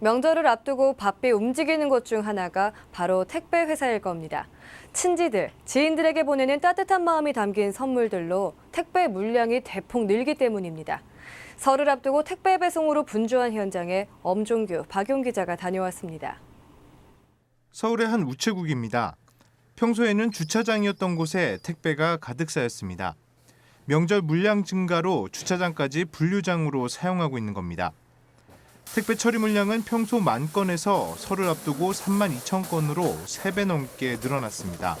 명절을 앞두고 바삐 움직이는 것 중 하나가 바로 택배 회사일 겁니다. 친지들, 지인들에게 보내는 따뜻한 마음이 담긴 선물들로 택배 물량이 대폭 늘기 때문입니다. 설을 앞두고 택배 배송으로 분주한 현장에 엄종규, 박용 기자가 다녀왔습니다. 서울의 한 우체국입니다. 평소에는 주차장이었던 곳에 택배가 가득 쌓였습니다. 명절 물량 증가로 주차장까지 분류장으로 사용하고 있는 겁니다. 택배 처리 물량은 평소 만 건에서 설을 앞두고 3만 2천 건으로 3배 넘게 늘어났습니다.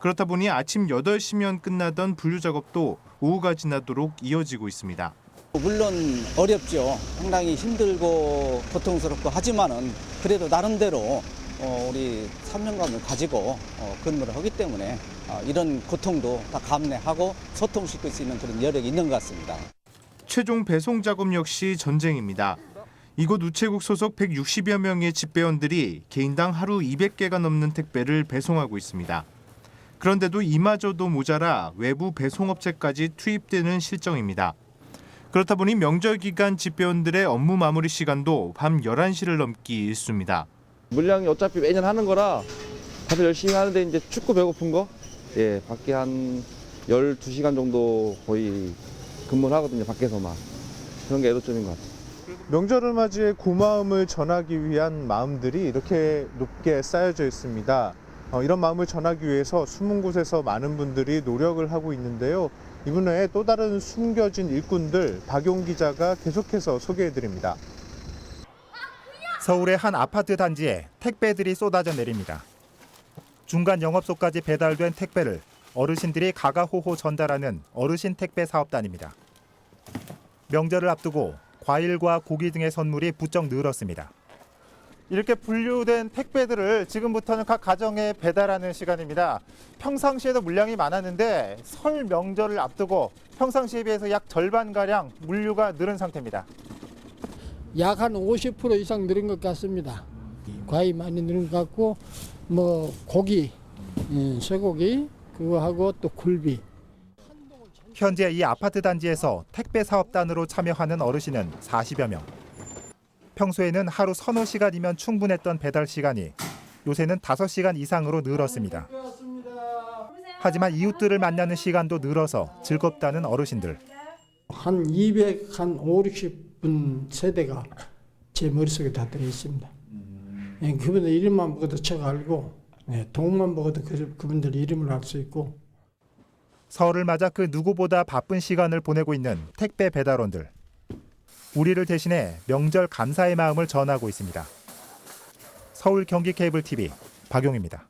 그렇다 보니 아침 8시면 끝나던 분류 작업도 오후가 지나도록 이어지고 있습니다. 물론 어렵죠. 상당히 힘들고 고통스럽고 하지만은 그래도 나름대로 어, 우리 사명감을 가지고 어, 근무를 하기 때문에 어, 이런 고통도 다 감내하고 소통시킬 수 있는 그런 여력이 있는 것 같습니다. 최종 배송 작업 역시 전쟁입니다. 이곳 우체국 소속 160여 명의 집배원들이 개인당 하루 200개가 넘는 택배를 배송하고 있습니다. 그런데도 이마저도 모자라 외부 배송업체까지 투입되는 실정입니다. 그렇다 보니 명절 기간 집배원들의 업무 마무리 시간도 밤 11시를 넘기 일쑤입니다. 물량이 어차피 매년 하는 거라 다들 열심히 하는데 이제 춥고 배고픈 거, 예, 밖에 한 12시간 정도 거의 근무를 하거든요, 밖에서만. 그런 게 애로점인 것 같아요. 명절을 맞이해 고마움을 전하기 위한 마음들이 이렇게 높게 쌓여져 있습니다. 어, 이런 마음을 전하기 위해서 숨은 곳에서 많은 분들이 노력을 하고 있는데요. 이분 외에 또 다른 숨겨진 일꾼들 박용 기자가 계속해서 소개해 드립니다. 서울의 한 아파트 단지에 택배들이 쏟아져 내립니다. 중간 영업소까지 배달된 택배를 어르신들이 가가호호 전달하는 어르신 택배 사업단입니다. 명절을 앞두고 과일과 고기 등의 선물이 부쩍 늘었습니다. 이렇게 분류된 택배들을 지금부터는 각 가정에 배달하는 시간입니다. 평상시에도 물량이 많았는데 설 명절을 앞두고 평상시에 비해서 약 절반가량 물류가 늘은 상태입니다. 약 한 50% 이상 늘은 것 같습니다. 과일 많이 늘은 것 같고 뭐 고기, 예, 쇠고기 그거하고 또 굴비 현재 이 아파트 단지에서 택배 사업단으로 참여하는 어르신은 40여 명. 평소에는 하루 서너 시간이면 충분했던 배달 시간이 요새는 5시간 이상으로 늘었습니다. 하지만 이웃들을 만나는 시간도 늘어서 즐겁다는 어르신들. 한 200, 한 5, 60분 세대가 제 머릿속에 다 들어 있습니다. 예, 그분들 이름만 보고도 제가 알고 예, 동만 보고도 그, 그분들 이름을 알 수 있고 설을 맞아 그 누구보다 바쁜 시간을 보내고 있는 택배 배달원들. 우리를 대신해 명절 감사의 마음을 전하고 있습니다. 서울 경기 케이블 TV 박용입니다.